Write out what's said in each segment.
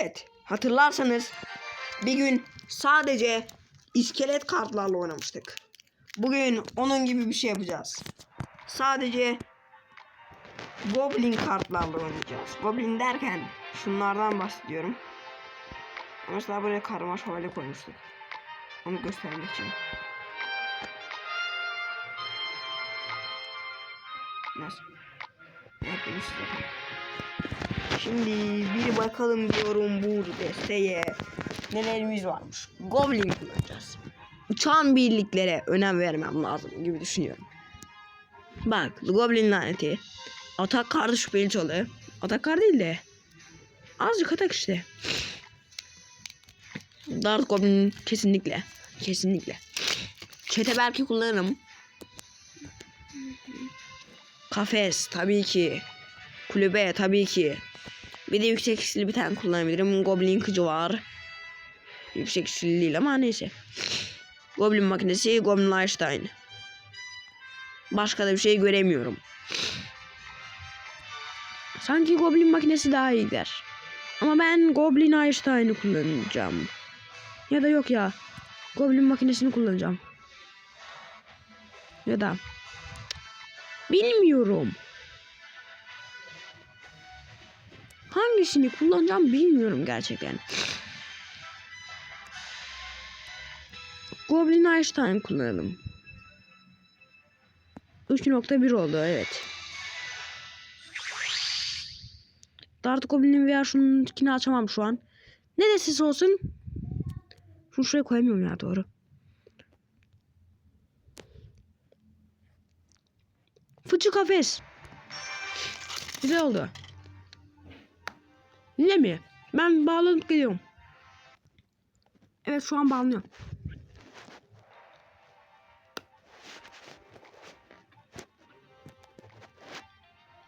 Evet hatırlarsanız bir gün sadece iskelet kartlarla oynamıştık. Bugün onun gibi bir şey yapacağız. Sadece Goblin kartlarla oynayacağız. Goblin derken şunlardan bahsediyorum. Mesela buraya karma şövalye koymuştuk. Onu göstermek için. Nasıl? Demiş zaten. Şimdi bir bakalım diyorum bu desteğe nelerimiz varmış. Goblin kullanacağız. Uçan birliklere önem vermem lazım gibi düşünüyorum. Bak Goblin laneti. Atak kartı şüpheli çalı. Atak kartı değil de. Azıcık atak işte. Dart Goblin kesinlikle. Kesinlikle. Çete belki kullanırım. Kafes tabii ki. Kulübe tabii ki. Bir de yüksek ikili bir tane kullanabilirim. Goblin kıcı var. Yüksek ikili değil ama neyse. Goblin makinesi, Goblin Einstein. Başka da bir şey göremiyorum. Sanki Goblin makinesi daha iyi der. Ama ben Goblin Einstein'ı kullanacağım. Ya da yok ya. Goblin makinesini kullanacağım. Ya da bilmiyorum. Hangisini kullanacağım bilmiyorum gerçekten. Goblin Einstein kullanalım. 3.1 oldu evet. Dart Goblin'in veya şununkini açamam şu an. Ne de ses olsun. Şunu şuraya koyamıyorum ya doğru. Fıçı kafes. Güzel oldu. Yine mi? Ben bağlanıp geliyorum. Evet şu an bağlanıyor.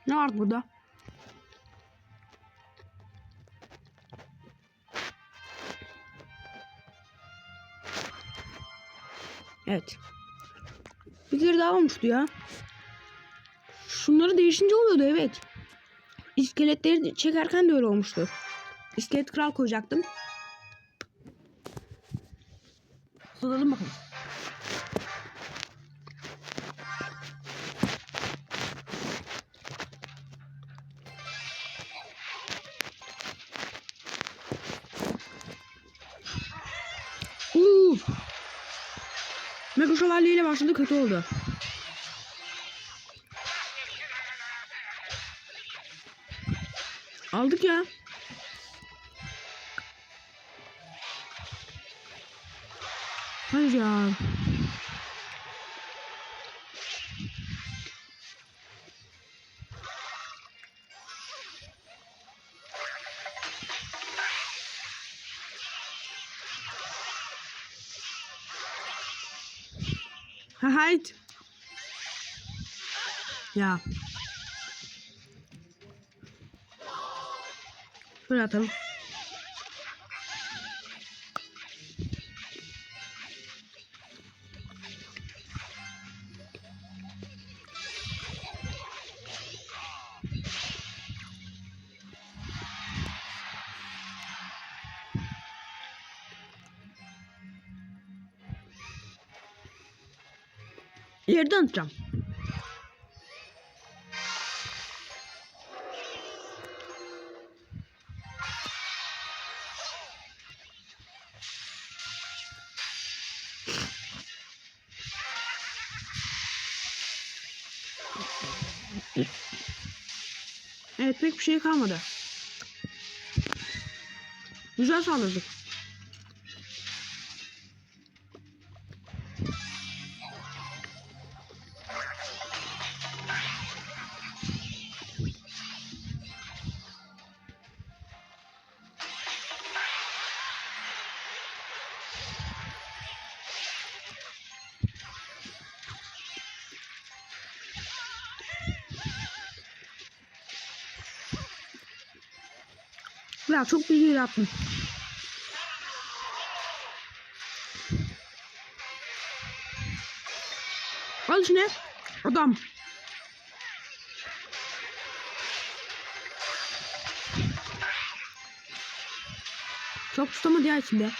Ne var burada? Evet. Bir kere daha olmuştu ya. Şunları değişince oluyordu evet. İskeletleri çekerken de öyle olmuştu. İskelet kral koyacaktım. Tutalım bakalım. Uuu. Mega şövalye ile başladı kötü oldu. Aldık ya. Hayır ya. Ha hayt. Ya. Şöyle atalım. Yerden atacağım. Evet pek bir şey kalmadı. Güzel sağladık. Ya çok bilgi yaptım. Al içine. Adam. Çok tutamadı ya içinde.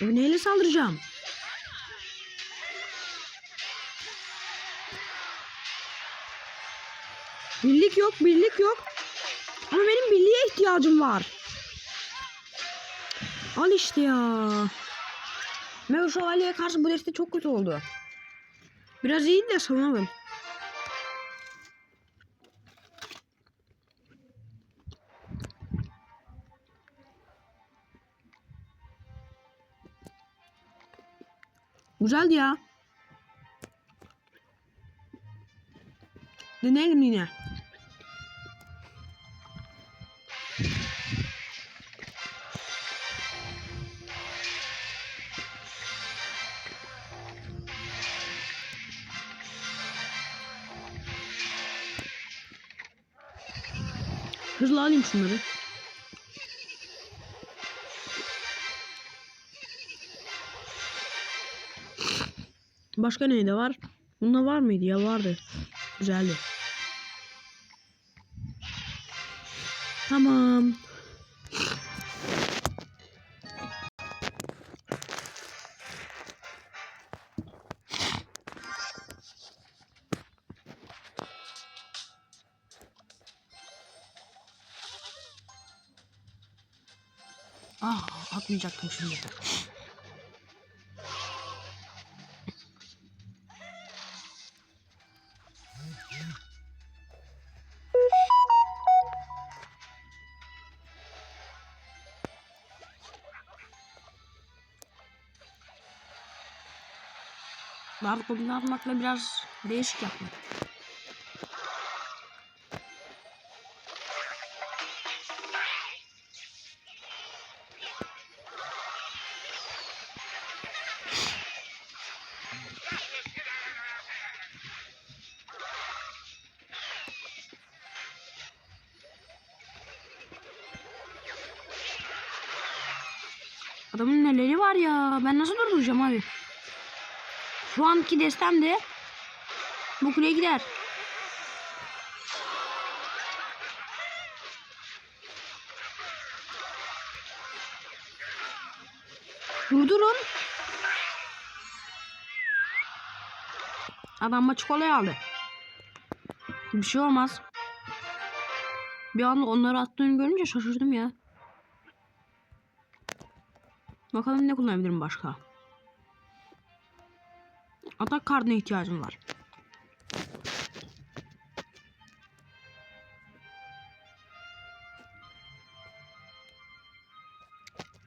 Neyle saldıracağım? Birlik yok, birlik yok. Ama benim birliğe ihtiyacım var. Al işte ya. Mega Şövalye'ye karşı bu deste çok kötü oldu. Biraz iyiydi de savunamadım. Güzeldi ya. Deneyelim yine. Hızlı alayım şunları. Başka neyde var? Bunda var mıydı ya? Vardı. Güzeldi. Tamam. Ah atmayacaktım şimdi. Dark atmakla biraz değişik yapmak. Adamın neleri var ya. Ben nasıl durduracağım abi? Şu anki destem de bu kuleye gider. Durdurun. Adam maçı kolay aldı. Bir şey olmaz. Bir anda onları attığını görünce şaşırdım ya. Bakalım ne kullanabilirim başka. Atak kartına ihtiyacım var.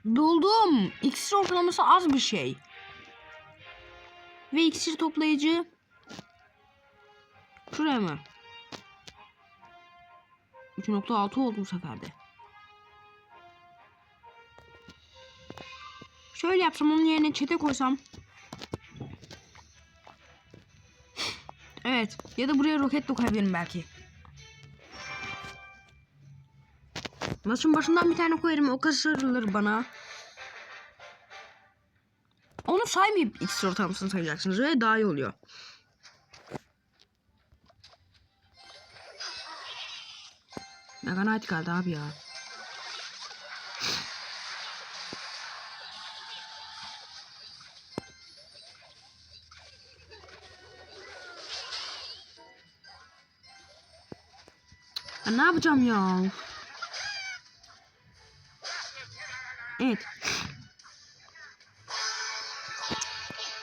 Doldum. İksir ortalaması az bir şey. Ve iksir toplayıcı şuraya mı? 3.6 oldu bu seferde. Şöyle yapsam onun yerine çete koysam. Evet. Ya da buraya roket de koyabilirim belki. Maçın başından bir tane koyarım. O kasırılır bana. Onu saymayıp X ortalamasını sayacaksınız. Öyle daha iyi oluyor. Mega Knight geldi abi ya. Ne yapacağım ya? Evet.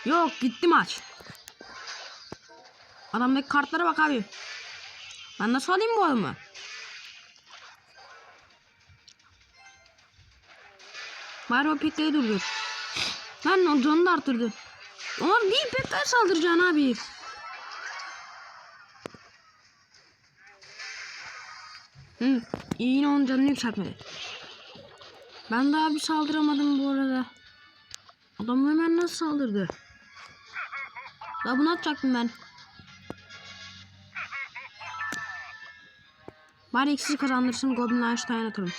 Yok gitti maç. Adamdaki kartlara bak abi. Ben nasıl alayım bu adamı? Bari o pikleri durdur. Lan o canını da arttırdı. Onlar değil Pekka'ya saldıracaksın abi. Hı, yine onun canını yükseltmedi. Ben daha bir saldıramadım bu arada. Adam hemen nasıl saldırdı? Daha bunu atacaktım ben. Bari ikisi kazandırsın Goblin Einstein atalım.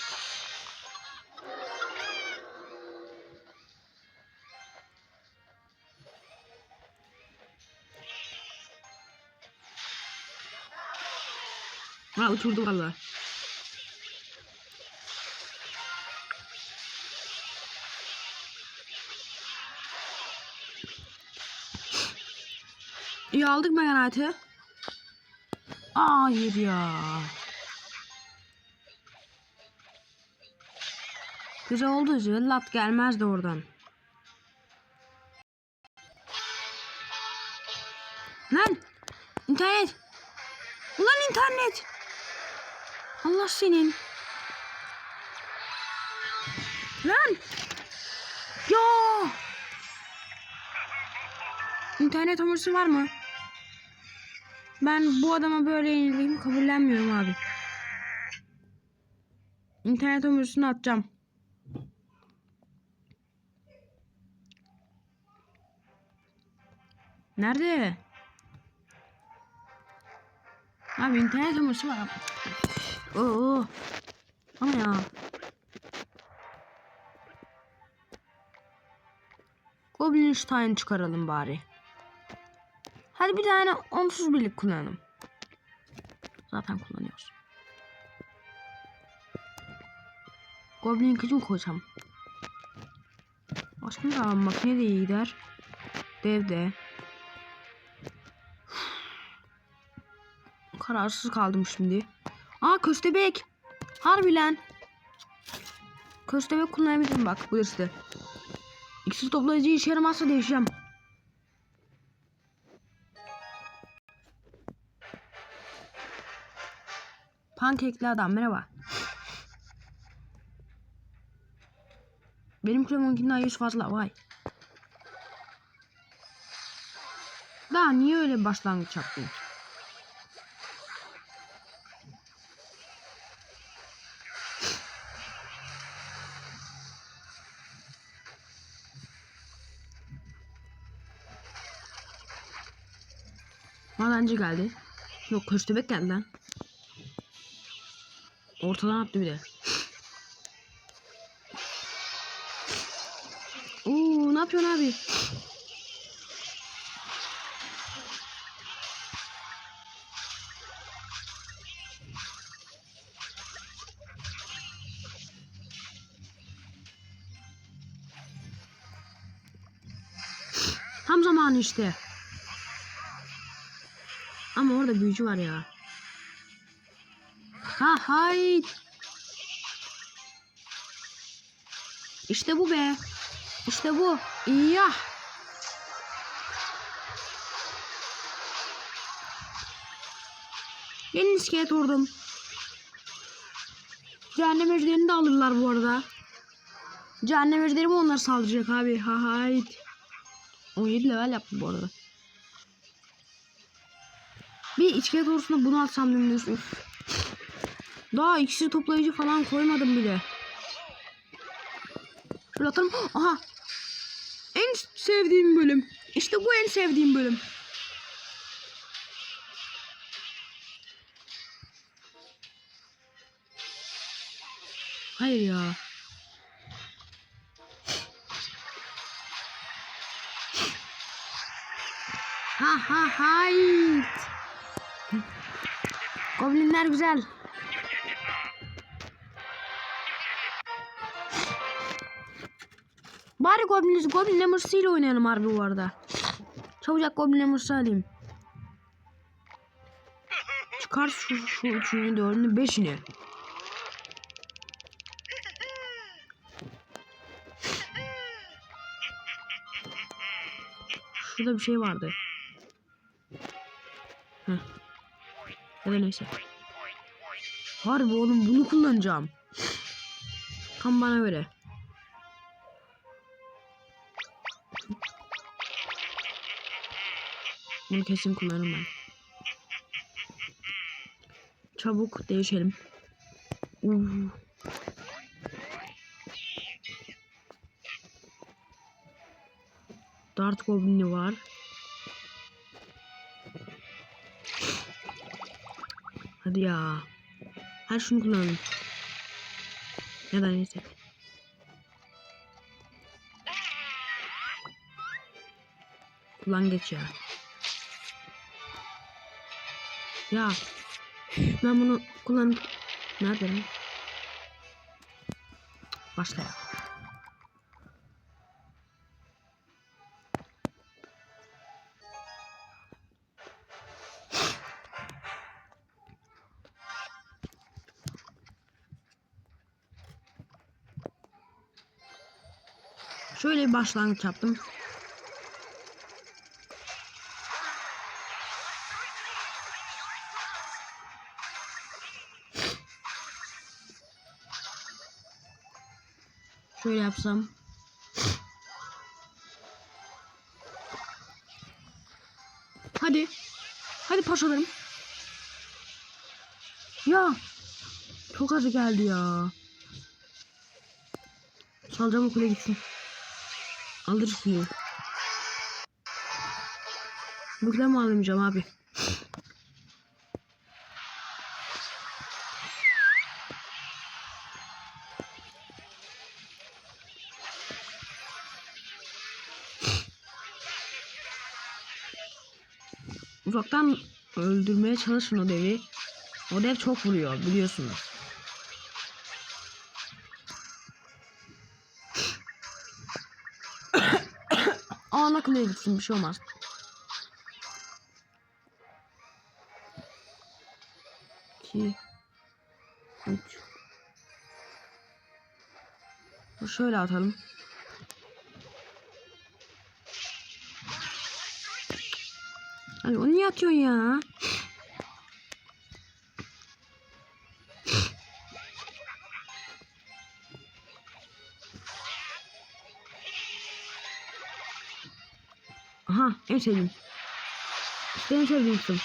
Ha uçurdu valla. İyi aldık Meganite'ı. Hayır ya. Güzel oldu zillat gelmezdi oradan. Lan! internet! Ulan internet! Allah senin! Lan! Ya! İnternet hamursu var mı? Ben bu adama böyle yenildiğimi kabullenmiyorum abi. İnternet hamurusunu atacağım. Nerede? Abi internet hamursu var. Oo. Ama ya. Goblinstein çıkaralım bari. Hadi bir tane onsuz birlik kullanalım. Zaten kullanıyoruz. Goblin kıcı mı koysam? Aslında abi makine de iyi gider. Dev de. Kararsız kaldım şimdi. Aa köstebek. Harbi lan. Köstebek kullanabilirim bak bu işte. İksir toplayıcı işe yaramazsa değişeceğim. Pankekli adam merhaba. Benim kremonkinden yüz fazla vay. Daha niye öyle başlangıç yaptın? Madenci geldi. Yok köstebek geldi lan. Ortadan attı bir de. Oo ne yapıyorsun abi? Tam zamanı işte. Ama orada büyücü var ya. Ha hay. İşte bu be. İşte bu. Ya. Gelin iskelet ordum. Cehennem ejderini de alırlar bu arada. Cehennem ejderi onlar saldıracak abi? Ha hayt. 17 level yaptı bu arada. Bir içkiye doğrusunda bunu atsam dümdüz. Üf. Daha ikisi toplayıcı falan koymadım bile. Şöyle atalım. Aha. En sevdiğim bölüm. İşte bu en sevdiğim bölüm. Hayır ya. Ha ha hayt. Goblinler güzel. Bari Goblin, Goblin Emers'ı ile oynayalım harbi bu arada. Çabucak Goblin Emers'ı alayım. Çıkar şu, şu üçünü, dördünü, beşini. Şurada bir şey vardı. Heh. Ya da neyse. Harbi oğlum bunu kullanacağım. Tam bana göre. Bunu kesin kullanırım ben. Çabuk değişelim. Uh. Dart Goblin'i var. Hadi ya. Her şunu kullanalım. Ya da neyse. Kullan geç ya. Ya. Ben bunu kullan... Nerede lan? Başla. Şöyle bir başlangıç yaptım. Şöyle yapsam. Hadi. Hadi paşalarım. Ya. Çok azı geldi ya. Salacağım okula gitsin. Alırız kuleyi. Bukle mi alamayacağım abi? Uzaktan öldürmeye çalışın o devi. O dev çok vuruyor biliyorsunuz. Aa nakliye gitsin bir şey olmaz. İki. Üç. Şöyle atalım. Ay onu niye atıyorsun ya? Aha en sevdiğim. En sevdiğim kısım.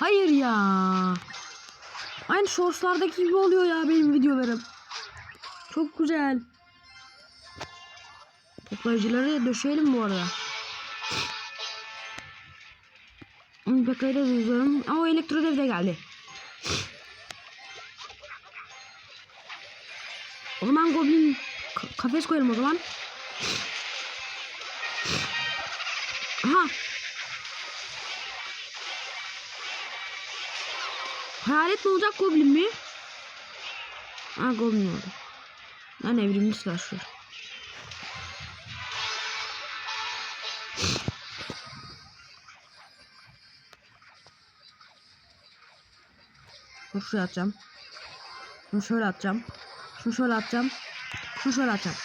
Hayır ya. Aynı shortslardaki gibi oluyor ya benim videolarım. Çok güzel. Toplayıcıları döşeyelim bu arada. Bekayı da düzüyorum. Aa elektro dev de geldi. O zaman goblin ka- kafes koyalım o zaman. Aha. Hayalet mi olacak goblin mi? Ha goblin oldu. Lan evrimli slasher. Dur şuraya atacağım. Şunu şöyle atacağım. Şunu şöyle atacağım. Şunu şöyle atacağım.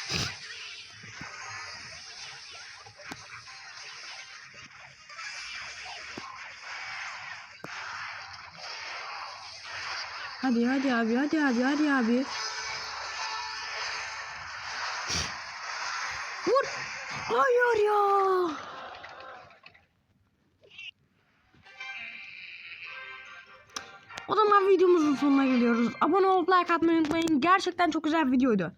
Hadi hadi abi hadi abi hadi abi. Vur. Hayır ya. Videomuzun sonuna geliyoruz. Abone olup like atmayı unutmayın. Gerçekten çok güzel bir videoydu.